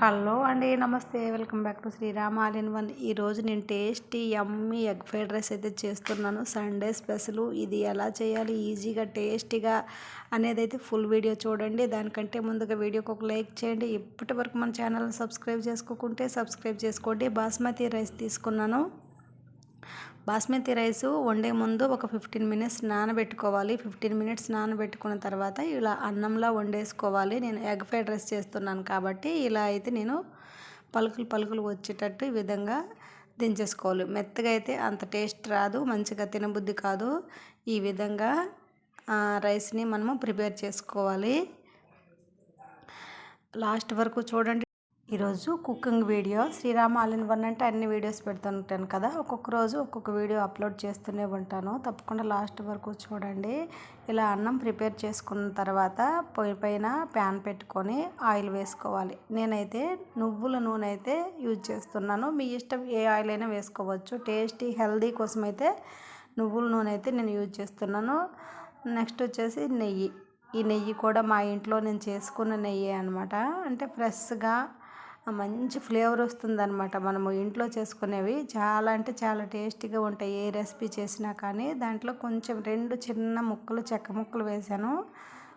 Hello అండి నమస్తే. Welcome back to Sriram all in one ఈరోజు నేను tasty yummy egg fried rice అయితే చేస్తున్నాను. Sunday special. ఇది ఎలా చేయాలి? ఈజీగా టేస్టీగా అనేది అయితే ఫుల్ వీడియో చూడండి. దానికంటే ముందుగా వీడియోకి ఒక లైక్ చేయండి. ఇప్పటి వరకు మన ఛానల్ని సబ్స్క్రైబ్ చేసుకోకుంటే సబ్స్క్రైబ్ చేసుకోండి. బాస్మతి రైస్ తీసుకున్నాను. బాస్మతి రైస్ వండే ముందు ఒక ఫిఫ్టీన్ మినిట్స్ నానబెట్టుకోవాలి. ఫిఫ్టీన్ మినిట్స్ నానబెట్టుకున్న తర్వాత ఇలా అన్నంలా వండేసుకోవాలి. నేను ఎగ్ ఫ్రైడ్ రైస్ చేస్తున్నాను కాబట్టి ఇలా అయితే నేను పలుకులు పలుకులు వచ్చేటట్టు ఈ విధంగా దించేసుకోవాలి. మెత్తగా అయితే అంత టేస్ట్ రాదు మంచిగా తినబుద్ధి కాదు. ఈ విధంగా రైస్ని మనము ప్రిపేర్ చేసుకోవాలి. లాస్ట్ వరకు చూడండి. ఈరోజు cooking video. Srirama all in one అంటే అన్ని వీడియోస్ పెడుతుంటాను కదా. ఒక్కొక్క రోజు ఒక్కొక్క వీడియో అప్లోడ్ చేస్తూనే ఉంటాను. తప్పకుండా లాస్ట్ వరకు చూడండి. ఇలా అన్నం ప్రిపేర్ చేసుకున్న తర్వాత పొయ్యి పైన ప్యాన్ పెట్టుకొని ఆయిల్ వేసుకోవాలి. నేనైతే నువ్వుల నూనె అయితే యూజ్ చేస్తున్నాను. మీ ఇష్టం ఏ ఆయిల్ అయినా వేసుకోవచ్చు. టేస్టీ హెల్దీ కోసం అయితే నువ్వుల నూనె అయితే నేను యూజ్ చేస్తున్నాను. నెక్స్ట్ వచ్చేసి నెయ్యి. ఈ నెయ్యి కూడా మా ఇంట్లో నేను చేసుకున్న నెయ్యి అనమాట అంటే ఫ్రెష్గా మంచి ఫ్లేవర్ వస్తుందన్నమాట. మనము ఇంట్లో చేసుకునేవి చాలా అంటే చాలా టేస్టీగా ఉంటాయి. ఏ రెసిపీ చేసినా కానీ దాంట్లో కొంచెం రెండు చిన్న ముక్కలు చెక్క ముక్కలు వేసాను.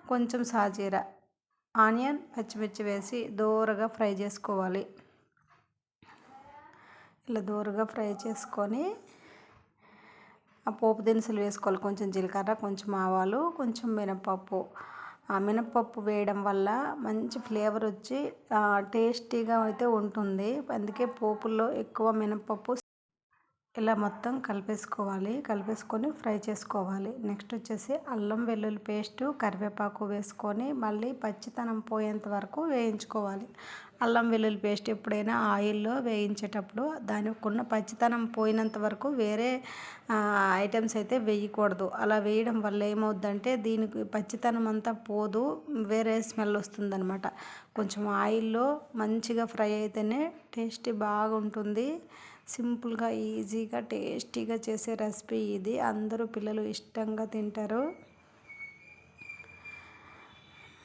కొంచెం సాజీరా ఆనియన్ పచ్చిమిర్చి వేసి దూరగా ఫ్రై చేసుకోవాలి. ఇలా దూరగా ఫ్రై చేసుకొని ఆ పోపు దినుసులు వేసుకోవాలి. కొంచెం జీలకర్ర కొంచెం ఆవాలు కొంచెం మినపప్పు. ఆ మినపప్పు వేయడం వల్ల మంచి ఫ్లేవర్ వచ్చి టేస్టీగా అయితే ఉంటుంది. అందుకే పోపుల్లో ఎక్కువ మినపప్పు ఇలా మొత్తం కలిపేసుకోవాలి. కలిపేసుకొని ఫ్రై చేసుకోవాలి. నెక్స్ట్ వచ్చేసి అల్లం వెల్లుల్లి పేస్టు కరివేపాకు వేసుకొని మళ్ళీ పచ్చితనం పోయేంత వరకు వేయించుకోవాలి. అల్లం వెల్లుల్లి పేస్ట్ ఎప్పుడైనా ఆయిల్లో వేయించేటప్పుడు దానికి ఉన్న పచ్చితనం పోయినంత వరకు వేరే ఐటమ్స్ అయితే వేయకూడదు. అలా వేయడం వల్ల ఏమవుద్దంటే దీనికి పచ్చితనం అంతా పోదు వేరే స్మెల్ వస్తుందన్నమాట. కొంచెం ఆయిల్లో మంచిగా ఫ్రై అయితేనే టేస్టీ బాగుంటుంది. సింపుల్గా ఈజీగా టేస్టీగా చేసే రెసిపీ ఇది. అందరూ పిల్లలు ఇష్టంగా తింటారు.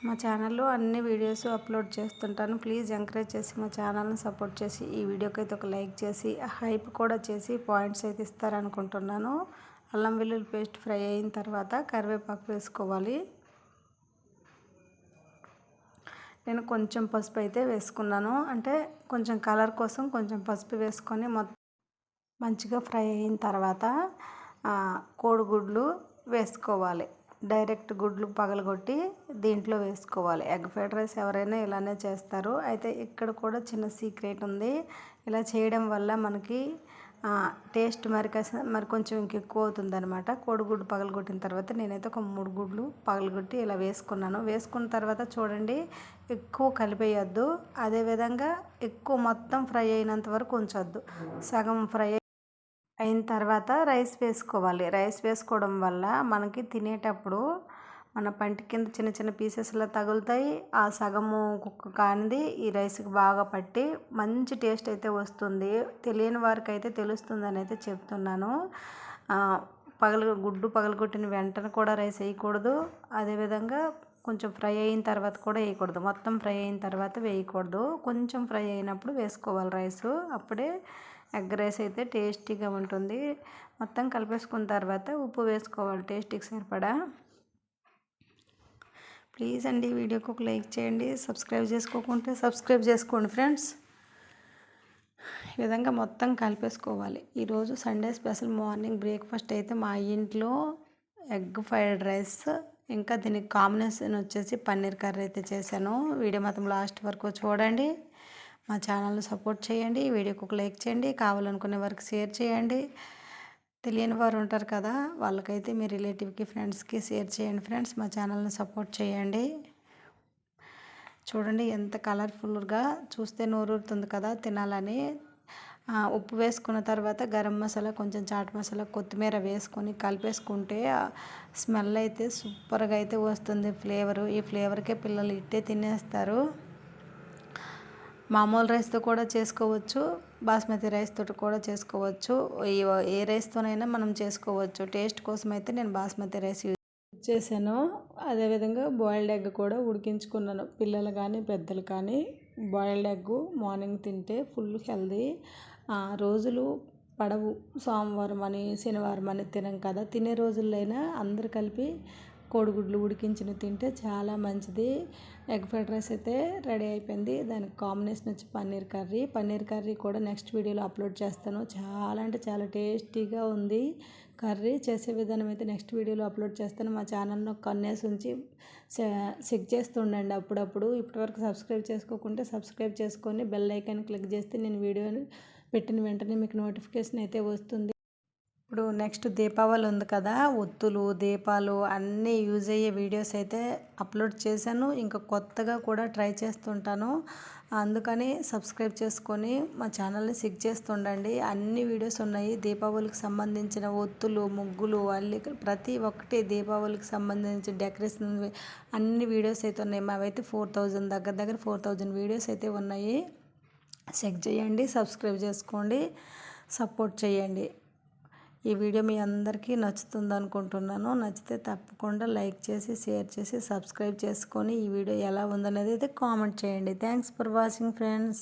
మా ఛానల్లో అన్ని వీడియోస్ అప్లోడ్ చేస్తుంటాను. ప్లీజ్ ఎంకరేజ్ చేసి మా ఛానల్ని సపోర్ట్ చేసి ఈ వీడియోకి అయితే ఒక లైక్ చేసి హైప్ కూడా చేసి పాయింట్స్ అయితే ఇస్తారనుకుంటున్నాను. అల్లం వెల్లుల్లి పేస్ట్ ఫ్రై అయిన తర్వాత కరివేపాకు వేసుకోవాలి. నేను కొంచెం పసుపు అయితే వేసుకున్నాను. అంటే కొంచెం కలర్ కోసం కొంచెం పసుపు వేసుకొని మొత్తం మంచిగా ఫ్రై అయిన తర్వాత కోడిగుడ్లు వేసుకోవాలి. డైరెక్ట్ గుడ్లు పగలగొట్టి దీంట్లో వేసుకోవాలి. ఎగ్ ఫ్రైడ్ రైస్ ఎవరైనా ఇలానే చేస్తారు. అయితే ఇక్కడ కూడా చిన్న సీక్రెట్ ఉంది. ఇలా చేయడం వల్ల మనకి టేస్ట్ మరి మరి కొంచెం ఇంకెక్కువ అవుతుంది అనమాట కోడిగుడ్డు పగలగొట్టిన తర్వాత నేనైతే ఒక మూడు గుడ్లు పగలగొట్టి ఇలా వేసుకున్నాను. వేసుకున్న తర్వాత చూడండి ఎక్కువ కలిపేయద్దు. అదేవిధంగా ఎక్కువ మొత్తం ఫ్రై అయినంత వరకు ఉంచొద్దు. సగం ఫ్రై అయిన తర్వాత రైస్ వేసుకోవాలి. రైస్ వేసుకోవడం వల్ల మనకి తినేటప్పుడు మన పంటి కింద చిన్న చిన్న పీసెస్లో తగులుతాయి. ఆ సగము కుక్క కానిది ఈ రైస్కి బాగా పట్టి మంచి టేస్ట్ అయితే వస్తుంది. తెలియని వారికి అయితే తెలుస్తుందని అయితే చెప్తున్నాను. పగలు గుడ్డు పగలగొట్టిన వెంటనే కూడా రైస్ వేయకూడదు. అదేవిధంగా కొంచెం ఫ్రై అయిన తర్వాత కూడా వేయకూడదు. మొత్తం ఫ్రై అయిన తర్వాత వేయకూడదు. కొంచెం ఫ్రై అయినప్పుడు వేసుకోవాలి రైస్ అప్పుడే ఎగ్ రైస్ అయితే టేస్టీగా ఉంటుంది. మొత్తం కలిపేసుకున్న తర్వాత ఉప్పు వేసుకోవాలి టేస్టీకి సరిపడా. ప్లీజ్ అండి వీడియోకి ఒక లైక్ చేయండి సబ్స్క్రైబ్ చేసుకోకుంటే సబ్స్క్రైబ్ చేసుకోండి ఫ్రెండ్స్. ఈ విధంగా మొత్తం కలిపేసుకోవాలి. ఈరోజు సండే స్పెషల్ మార్నింగ్ బ్రేక్ఫాస్ట్ అయితే మా ఇంట్లో ఎగ్ ఫ్రైడ్ రైస్ ఇంకా దీనికి కాంబినేషన్ వచ్చేసి పన్నీర్ కర్రీ అయితే చేశాను. వీడియో మాత్రం లాస్ట్ వరకు చూడండి. మా ఛానల్ని సపోర్ట్ చేయండి వీడియోకి ఒక లైక్ చేయండి కావాలనుకునే వరకు షేర్ చేయండి. తెలియని వారు ఉంటారు కదా వాళ్ళకైతే మీ రిలేటివ్కి ఫ్రెండ్స్కి షేర్ చేయండి ఫ్రెండ్స్. మా ఛానల్ని సపోర్ట్ చేయండి. చూడండి ఎంత కలర్ఫుల్గా చూస్తే నోరూరుతుంది కదా తినాలని. ఉప్పు వేసుకున్న తర్వాత గరం మసాలా కొంచెం చాట్ మసాలా కొత్తిమీర వేసుకొని కలిపేసుకుంటే స్మెల్ అయితే సూపర్గా అయితే వస్తుంది. ఫ్లేవరు ఈ ఫ్లేవర్కే పిల్లలు ఇట్టే తినేస్తారు. మామూలు రైస్తో కూడా చేసుకోవచ్చు బాస్మతి రైస్తో కూడా చేసుకోవచ్చు ఏ రైస్తోనైనా మనం చేసుకోవచ్చు. టేస్ట్ కోసం అయితే నేను బాస్మతి రైస్ యూజ్ చేశాను. అదేవిధంగా బాయిల్డ్ ఎగ్ కూడా ఉడికించుకున్నాను. పిల్లలు కానీ పెద్దలు కానీ బాయిల్డ్ ఎగ్ మార్నింగ్ తింటే ఫుల్ హెల్దీ. రోజులు పడవు. సోమవారం అని శనివారం అని తినం కదా. తినే రోజుల్లో అందరు కలిపి కోడిగుడ్లు ఉడికించిన తింటే చాలా మంచిది. ఎగ్ ఫ్రైడ్ రైస్ అయితే రెడీ అయిపోయింది. దానికి కాంబినేషన్ వచ్చి పన్నీర్ కర్రీ. పన్నీర్ కర్రీ కూడా నెక్స్ట్ వీడియోలో అప్లోడ్ చేస్తాను. చాలా అంటే చాలా టేస్టీగా ఉంది కర్రీ. చేసే విధానం అయితే నెక్స్ట్ వీడియోలో అప్లోడ్ చేస్తాను. మా ఛానల్ను కన్నేసి ఉంచి చెక్ చేస్తుండండి అప్పుడప్పుడు. ఇప్పటివరకు సబ్స్క్రైబ్ చేసుకోకుంటే సబ్స్క్రైబ్ చేసుకొని బెల్ ఐకాన్ క్లిక్ చేస్తే నేను వీడియోని పెట్టిన వెంటనే మీకు నోటిఫికేషన్ అయితే వస్తుంది. ఇప్పుడు నెక్స్ట్ దీపావళి ఉంది కదా ఒత్తులు దీపాలు అన్నీ యూజ్ అయ్యే వీడియోస్ అయితే అప్లోడ్ చేశాను. ఇంకా కొత్తగా కూడా ట్రై చేస్తుంటాను. అందుకని సబ్స్క్రైబ్ చేసుకొని మా ఛానల్ని సిక్ చేస్తుండండి. అన్ని వీడియోస్ ఉన్నాయి. దీపావళికి సంబంధించిన ఒత్తులు ముగ్గులు అల్లి ప్రతి ఒక్కటి దీపావళికి సంబంధించి డెకరేషన్ అన్ని వీడియోస్ అయితే ఉన్నాయి. మావైతే ఫోర్ థౌజండ్ దగ్గర దగ్గర ఫోర్ థౌజండ్ వీడియోస్ అయితే ఉన్నాయి. చెక్ చేయండి సబ్స్క్రైబ్ చేసుకోండి సపోర్ట్ చేయండి. ఈ వీడియో మీ అందరికీ నచ్చుతుంది అనుకుంటున్నాను నచ్చితే తప్పకుండా లైక్ చేసి షేర్ చేసి సబ్స్క్రైబ్ చేసుకొని ఈ వీడియో ఎలా ఉందనేది అయితే కామెంట్ చేయండి. Thanks for watching friends.